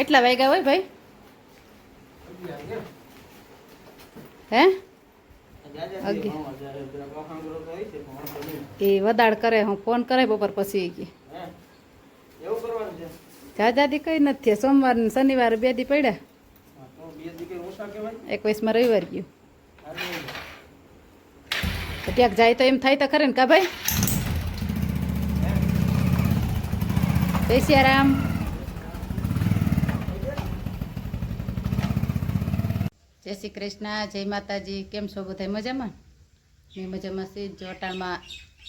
કેટલા વાગ્યા હોય ભાઈ? હે? એ વદાડ કરે, હું ફોન કરે, બપોર પછી કે. કરવાનું જાજાદી કઈ નથી સોમવાર ને શનિવાર બે દી પડ્યા. એકવીસમાં રવિવાર ગયું. ક્યાંક જાય તો એમ થાય તો ખરે ને કા ભાઈ? જય સિયારામ. જય શ્રી કૃષ્ણ, જય માતાજી. કેમ છો બધા? મજામાં? મેં મજામાં છે જોટાણમાં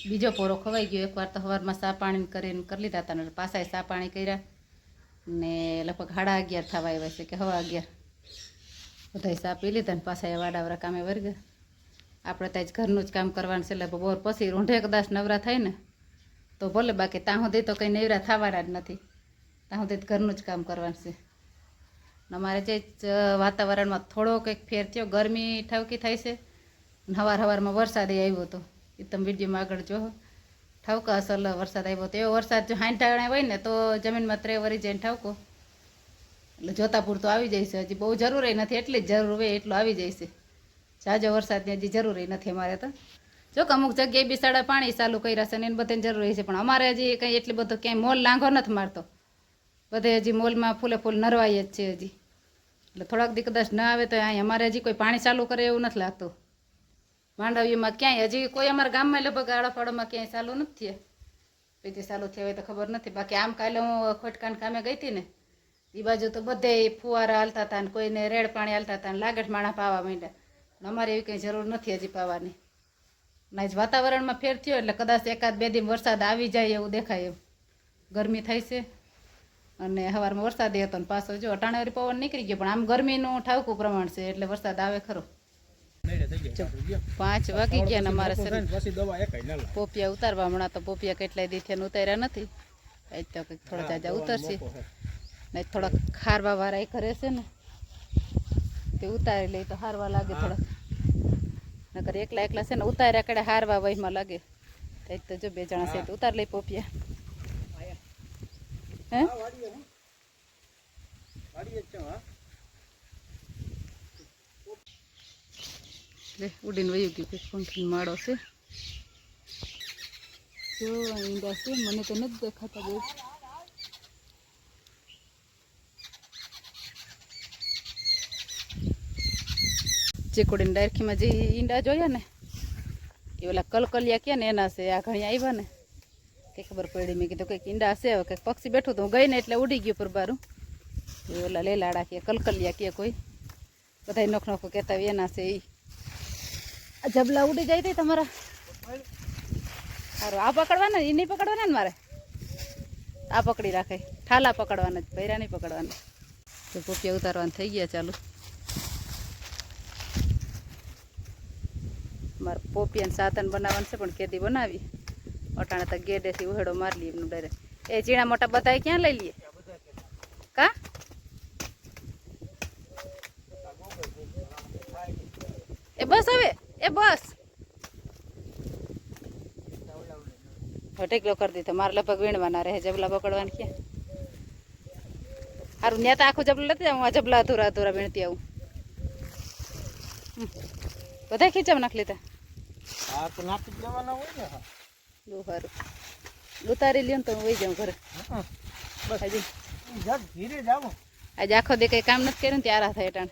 બીજો પોરો ખવાઈ ગયો. એકવાર તો સવારમાં સા પાણી કરીને કરી લીધા હતા ને પાછા સા પાણી કર્યા. ને લગભગ સાડા અગિયાર થવા આવ્યા છે કે હવા અગિયાર. બધા સા પી લીધા ને પાછા વાડાવરા કામે વર્ગ. આપણે ત્યાં જ ઘરનું જ કામ કરવાનું છે એટલે બોર પછી રૂંઢે કદાચ નવરા થાય ને, તો ભલે બાકી ત્યાં સુધી તો કંઈ નવરા થવાના જ નથી. ત્યાં સુધી ઘરનું જ કામ કરવાનું છે. અમારે જે વાતાવરણમાં થોડો કંઈક ફેર થયો, ગરમી ઠાવકી થાય છે. હવાર હવારમાં વરસાદ આવ્યો હતો એ તમે વિડીયોમાં આગળ જો ઠાવકા અસલ વરસાદ આવ્યો હતો એવો વરસાદ જો હાંઠાણે હોય ને તો જમીનમાં ત્રે વરી જઈને ઠાવકો. એટલે જોતા પૂરતો આવી જાય છે. હજી બહુ જરૂરી નથી, એટલી જ જરૂર હોય એટલું આવી જાય છે. જાજો વરસાદની હજી જરૂરી નથી અમારે તો. જો કે અમુક જગ્યાએ બિસાડા પાણી ચાલુ કર્યા છે ને એને બધાને જરૂરી છે. પણ અમારે હજી કંઈ એટલી બધો ક્યાંય મોલ લાંઘો નથી મારતો. બધે હજી મોલમાં ફૂલે ફૂલ નરવાઈ જ છે હજી. એટલે થોડાક દી કદાચ ના આવે તો અહીં અમારે હજી કોઈ પાણી ચાલુ કરે એવું નથી લાગતું. માંડવીમાં ક્યાંય હજી કોઈ અમારા ગામમાં લગભગ આડાફાડોમાં ક્યાંય ચાલુ નથી થયા. પછી ચાલુ થયા હોય તો ખબર નથી. બાકી આમ કાલે હું ખોટકાન કામે ગઈ હતી ને એ બાજુ તો બધે ફુવારા હાલતા હતા ને કોઈને રેડ પાણી હાલતા હતા ને લાગઠ માણા પાવા માંડ્યા. અમારે એવી કંઈ જરૂર નથી હજી પાવાની. ના જ વાતાવરણમાં ફેર થયો એટલે કદાચ એકાદ બે દિન વરસાદ આવી જાય એવું દેખાય એમ. ગરમી થાય છે. અને સવારમાં વરસાદ હતો ને પાછો જો અટાણે વળી પવન નીકળી ગયો પણ આમ ગરમીનું ઠાવકું પ્રમાણ છે એટલે વરસાદ આવે ખરો. પાંચ વાગી ગયા ને અમારે શરીર. પોપિયા ઉતારવા હમણાં તો પોપિયા કેટલાય દીથી ને ઉતાર્યા નથી. આજ તો કંઈક થોડા જાજા ઉતરશે. ને થોડાક ખારવા વાળા કરે છે ને તે ઉતારી લે તો હારવા લાગે થોડાક. નકર એકલા એકલા છે ને ઉતાર્યા કડે હારવા વહીમાં લાગે. તે જ તો જો બે જણા છે તો ઉતાર લઈ પોપિયા. હે હા, વાડીએ હો. વાડીએ જ છે, હા. લે ઉડીને વયું ગયું કંઈક પંખી માળો છે. જો ઈંડા છે, મને તો નથી દેખાતા બહુ. ચીકુડીની ડાયરખીમાં જે ઈંડા જોયા ને, એ ઓલા કલકલિયા ક્યાં ને એના છે, આ ઘણી આવ્યા ને. કંઈ ખબર પડી, મેં કીધું કંઈક ઈંડા હશે હવે કંઈક પક્ષી બેઠું તો હું ગઈ ને એટલે ઉડી ગયું પર બારું એ ઓલા લેલાડા કે, કલકલિયા કે કોઈ. બધા નોખ નોખો કહેતા એના છે એ જબલા ઉડી જાય તે તમારા? સારું આ પકડવાના એ નહીં પકડવાના ને મારે? આ પકડી રાખે. ઠાલા પકડવાના જ, ભૈરા નહીં પકડવાના. તો પોપિયા ઉતારવાના થઈ ગયા ચાલુ. મારે પોપિયાને સાતન બનાવવાનું છે, પણ કેદી બનાવી. અટાણે તો ગેડેથી ઉહેડો મારી લઈએ એમનું ડાયરેક્ટ એ ઝીણા મોટા બધા ક્યાં લઈ લઈએ કા? એ બસ હવે. એ બસ. ટેકલો કરી દીધો. મારે લગભગ વીણવાના રહે જબલા પકડવાના ક્યાં? સારું ત્યાં તો આખું જબલું લેતી હું આ જબલા અધૂરા અધૂરા વીણતી આવું. બધા ખીચામાં નાખી લીધા? હા, તો નાખી જ હોય ને, બહુ સારું ઉતારી લ્યો ને તો હું વહી જાઉં ઘરે. હા. બસ. હજી. ધીરે જાઓ. આજે આખો દે કંઈ કામ નથી કર્યું ત્યારે થાય ટાણ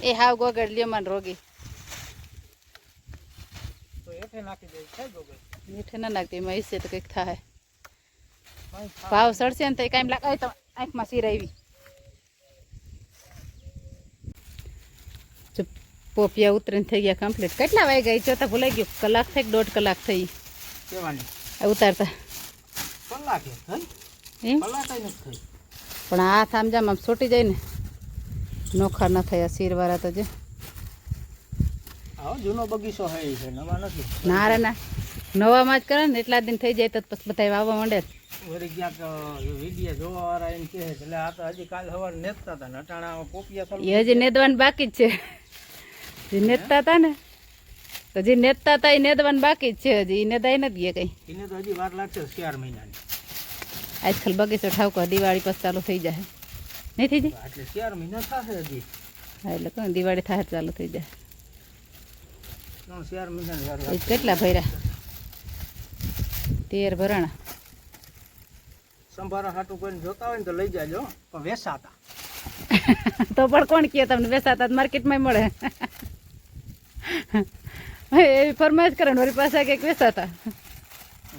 એ હાવ ગોગડ લ્યો માન રોગી. ગોગળ. મીઠે ના નાખતી એમાં ઈસે તો કંઈક થાય. ભાવ સડશે ને તો કાંઈ લાગે તો આંખમાં સિરાવી પોપિયા ઉતરીને થઈ ગયા કમ્પ્લીટ કેટલા વાગ્યા એ જોતા ભૂલાઈ ગયું. કલાક થઈ દોઢ કલાક થઈ. ઉતારતા. પણ આ થામજામ છૂટી જાય ને. નોખા ન થયા શીરવાળા તો જે. જૂનો બગીચો છે નવા નથી. ના રે ના. નવામાં જ કરે ને એટલા દિન થઈ જાય તો પછી બધા વાવવા માંડે વળી ક્યાંક વીડિયો જોવા વાળા એમ કહે એટલે આ તો હજી કાલ સવારે નેતતા હતા ને અટાણા પોપિયા એ હજી નેદવાનું બાકી જ છે. જે નેતતા હતા ને. તો જે નેતતા હતા એ નેદવાનું બાકી જ છે હજી એ નેદાય નથી ગયા કઈ. એને તો હજી વાર લાગશે ચાર મહિનાની. આજકાલ બગીચો ઠાવકો દિવાળી પછી ચાલુ થઈ જાય. નહીં થઈ જાય? એટલે ચાર મહિના થશે હજી. હા એટલે કહું દિવાળી થાય ચાલુ થઈ જાય. ચાર એ કેટલા ભર્યા? તેર ભરાણા. સંભારા હાટું કોઈને જોતા હોય ને તો લઈ જાજો પણ વેસાતા. તો પણ કોણ કહે તમને વેસાતા માર્કેટમાં મળે. એવી ફરમાઈશ કરે ને વળી પાછા કંઈક વેસાતા.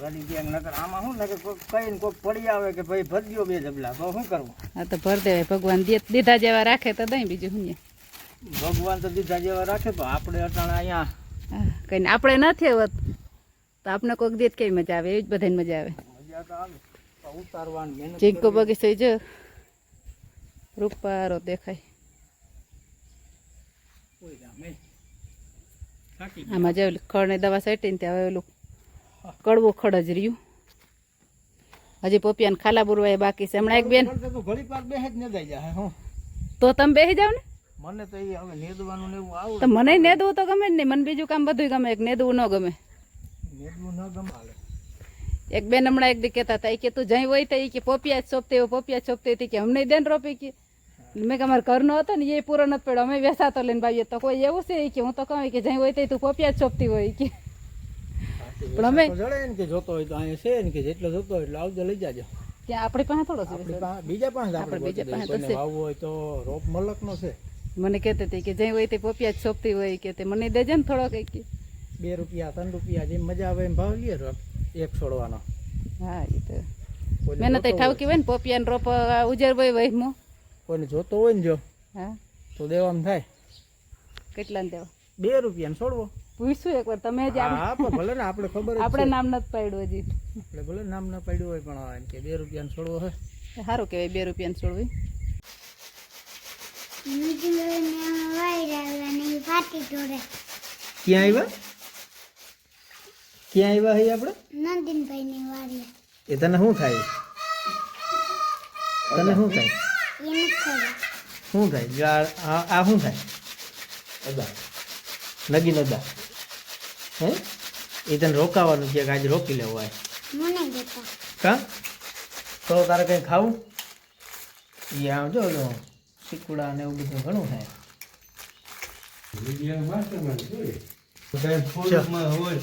ગાડી નકર આમાં શું લાગે કઈ ને કોઈક પડી આવે કે ભાઈ ભરજો બે જબલા. તો શું કરવું આ તો ભર દેવાય. ભગવાન દીધા જેવા રાખે તો દઈ બીજું શું. ભગવાન તો દીધા જેવા રાખે પણ આપણે અટાણે અહીંયા કઈ આપણે નથી હોત તો આપણે કોઈક દેત કેવી મજા આવે? એવી જ બધાને મજા આવે. મજા તો આવે ઉતારવાની ચીંકો. બગીચો જો. રૂપારો દેખાય. કોઈ ના. આમાં જે ખડ ખડની દવા છાંટીને ત્યાં હવે ઓલું કડવું ખડ જ રહ્યું. હજી પોપિયાને ખાલા બુરવા એ બાકી છે. હમણાં એક બેન પણ તો ઘડીક વાર બેસે જ ન દઈ જાય હું. તો તમે બેસી જાવ ને? મને તો એ હવે નેદવાનું ને એવું આવું તો મને નેદવું તો ગમે જ નહીં. મને બીજું કામ બધું ગમે. એક નેદવું ન ગમે. નેદવું ન ગમાલે એક બેન હમણાં એક દી કહેતા હતા ઈ કે તું જઈ હોય તો ઈ કે પોપિયા જ સોંપતી હોય પોપિયા જ સોંપતી હતી કે અમને દેન રોપી કે. મેં કે અમારા ઘરનો હતો ને એ પૂરો નથી પડ્યો. અમે વેસાતો લઈને ભાઈએ. તો કોઈ એવું છે? ઈ કે હું તો કહું કે જઈ હોય તો તું પોપિયા જ સોંપતી હોય. ઈ કે પણ અમે- જડે ને કે જોતો હોય તો અહીંયા છે ને કે જેટલો જોતો હોય એટલે આવજો લઈ જાજો. ત્યાં આપણી પાસે થોડો છે બીજા પાસે આપણે બીજા પાસે તો હોય તો રોપ મલકનો છે. મને કહેતી હતી કે જઈ હોય તે પોપિયા જ સોંપતી હોય કે તે મને દેજે ને થોડો કંઈક બે રૂપિયા ત્રણ રૂપિયા જેમ મજા આવે એમ ભાવ લઈએ રોપ એક છોડવાનો. હા એ તો. મહેનત જોતો હોય- ને પોપિયા ને રોપ ઉજર હોય વહીમો કોઈને જોતો હોય ને જો હા. તો દેવામાં થાય. કેટલાને દેવા? બે રૂપિયાને છોડવો. પૂછશું એકવાર તમે જ હા પણ ભલે ને આપણે ખબર આપણે નામ નથી પાડ્યું હજી. આપણે ભલે નામ ન પાડ્યું હોય પણ એમ કે બે રૂપિયાને છોડવો હોય. સારું કહેવાય બે રૂપિયાને છોડવી ક્યાં આવ્યા? ક્યાં આવ્યા હે આપણે? નંદનભાઈની વાડી એ તને શું થાય? તને શું થાય? શું થાય? આ શું થાય? અદા. નગીન અદા. હે? એ તને રોકાવાનું છે કે આજે રોકી લેવું હોય? કા? તો તારે કંઈ ખાવું? એ આમ જો જો શીકુડા ને એવું બધું ઘણું છે. હોય